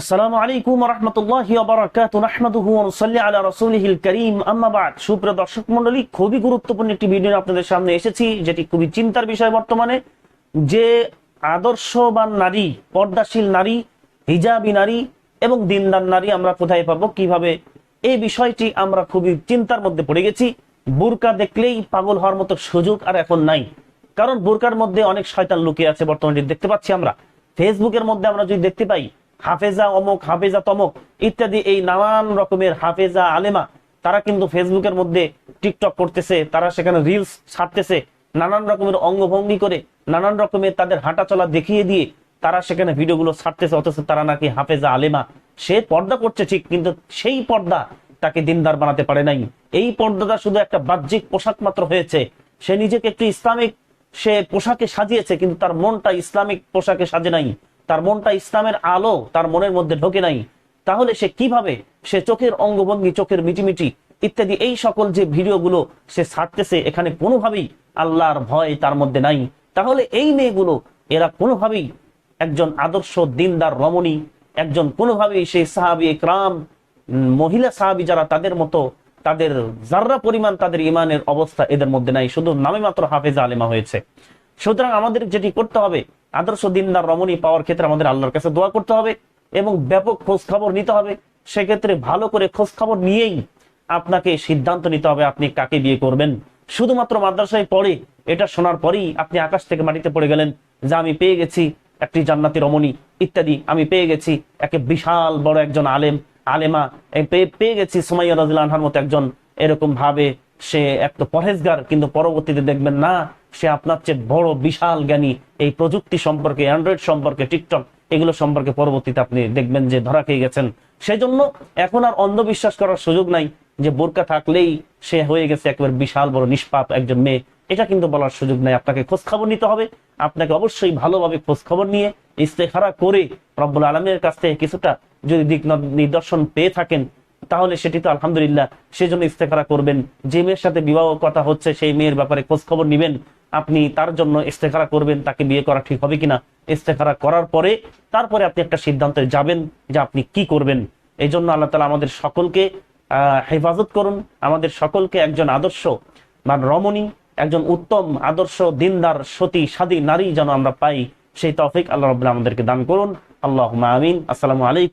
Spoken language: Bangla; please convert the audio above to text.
আসসালামু আলাইকুম রহমতুল্লাহি আলা রাসূলিহিল কারীম। আম্মা বাদ। সুপ্রিয় দর্শক মণ্ডলী, খুবই গুরুত্বপূর্ণ একটি ভিডিও আপনাদের সামনে এসেছি, যেটি খুবই চিন্তার বিষয় বর্তমানে। যে আদর্শবান নারী, পর্দাশীল নারী, হিজাবি নারী এবং দিনদার নারী আমরা কোথায় পাবো, কীভাবে, এই বিষয়টি আমরা খুবই চিন্তার মধ্যে পড়ে গেছি। বুরকা দেখলেই পাগল হওয়ার মতো সুযোগ আর এখন নাই। কারণ বোরকার মধ্যে অনেক শয়তান লুকিয়ে আছে বর্তমানে, দেখতে পাচ্ছি আমরা। ফেসবুকের মধ্যে আমরা যদি দেখতে পাই হাফেজা অমুক, হাফেজা তমক ইত্যাদি এই নানান রকমের হাফেজা আলেমা, তারা কিন্তু ফেসবুকের মধ্যে টিকটক করতেছে, তারা সেখানে রিলস ছাড়তেছে, নানান রকমের অঙ্গভঙ্গি করে, নানান রকমের তাদের হাঁটা চলা দেখিয়ে দিয়ে তারা সেখানে ভিডিওগুলো ছাড়তেছে, অথচ তারা নাকি হাফেজা আলেমা। সে পর্দা করছে ঠিক, কিন্তু সেই পর্দা তাকে দিনদার বানাতে পারে নাই। এই পর্দাটা শুধু একটা বাহ্যিক পোশাক মাত্র হয়েছে। সে নিজেকে একটি ইসলামিক, সে পোশাকে সাজিয়েছে, কিন্তু তার মনটা ইসলামিক পোশাকে সাজে নাই। তার মনটা ইসলামের আলো তার মনের মধ্যে ঢোকে নাই, তাহলে সে কীভাবে সে চোখের অঙ্গভঙ্গি, চোখের মিটিমিটি ইত্যাদি এই সকল যে ভিডিওগুলো সে ছাড়তেছে, এখানে কোনোভাবেই আল্লাহর ভয় তার মধ্যে নাই। তাহলে এই মেয়েগুলো, এরা কোনোভাবেই একজন আদর্শ দিনদার রমণী, একজন কোনোভাবেই সেই সাহাবি ক্রাম মহিলা সাহাবি যারা তাদের মতো, তাদের যার্রা পরিমাণ তাদের ইমানের অবস্থা এদের মধ্যে নাই, শুধু নামে মাত্র হাফেজা আলেমা হয়েছে। সুতরাং আমাদের যেটি করতে হবে আদর্শ দিনদার রমণী পাওয়ার ক্ষেত্রে আমাদের আল্লাহর কাছে দোয়া করতে হবে এবং ব্যাপক খোঁজ খবর নিতে হবে। সেক্ষেত্রে ভালো করে খোঁজ খবর নিয়েই আপনাকে সিদ্ধান্ত নিতে হবে আপনি কাকে বিয়ে করবেন। শুধুমাত্র মাদ্রাসায় পড়ে, এটা শোনার পরেই আপনি আকাশ থেকে মাটিতে পড়ে গেলেন যে আমি পেয়ে গেছি একটি জান্নাতি রমণী ইত্যাদি, আমি পেয়ে গেছি একে বিশাল বড় একজন আলেম, আলেমা পেয়ে- গেছি সুমাইয়া রাজিল মতো একজন। এরকম ভাবে সে এক তো পরহেজগার, কিন্তু পরবর্তীতে দেখবেন না সে আপনার চেয়ে বড়, বিশাল জ্ঞানী। এই প্রযুক্তি সম্পর্কে, অ্যান্ড্রয়েড সম্পর্কে, টিকটক, এগুলো সম্পর্কে পরবর্তীতে আপনি দেখবেন যে ধরা খেয়ে গেছেন। সেই জন্য এখন আর অন্ধবিশ্বাস করার সুযোগ নাই যে বোরকা থাকলেই সে হয়ে গেছে একেবারে বিশাল বড়, নিষ্পাপ একজন মেয়ে। এটা কিন্তু বলার সুযোগ নাই। আপনাকে খোঁজ খবর নিতে হবে। আপনাকে অবশ্যই ভালোভাবে খোঁজ খবর নিয়ে ইস্তেখারা করে রব্বুল আলমের কাছ থেকে কিছুটা যদি দিক নিদর্শন পেয়ে থাকেন, তাহলে সেটি তো আলহামদুলিল্লাহ, সেজন্য ইস্তেখারা করবেন। যে মেয়ের সাথে বিবাহ কথা হচ্ছে, সেই মেয়ের ব্যাপারে খোঁজ খবর নিবেন। আপনি তার জন্য ইস্তেখারা করবেন, তাকে বিয়ে করা ঠিক হবে কিনা? ইস্তেখারা করার পরে, তারপরে আপনি একটা সিদ্ধান্তে যাবেন যে আপনি কি করবেন। এই জন্য আল্লাহ তালা আমাদের সকলকে হেফাজত করুন। আমাদের সকলকে একজন আদর্শ বা রমণী, একজন উত্তম, আদর্শ, দিনদার, সতী, সাদী নারী যেন আমরা পাই। সেই তফিক আল্লাহ রবাহ আমাদেরকে দান করুন। আল্লাহ আমিন। আসসালামু আলাইকুম।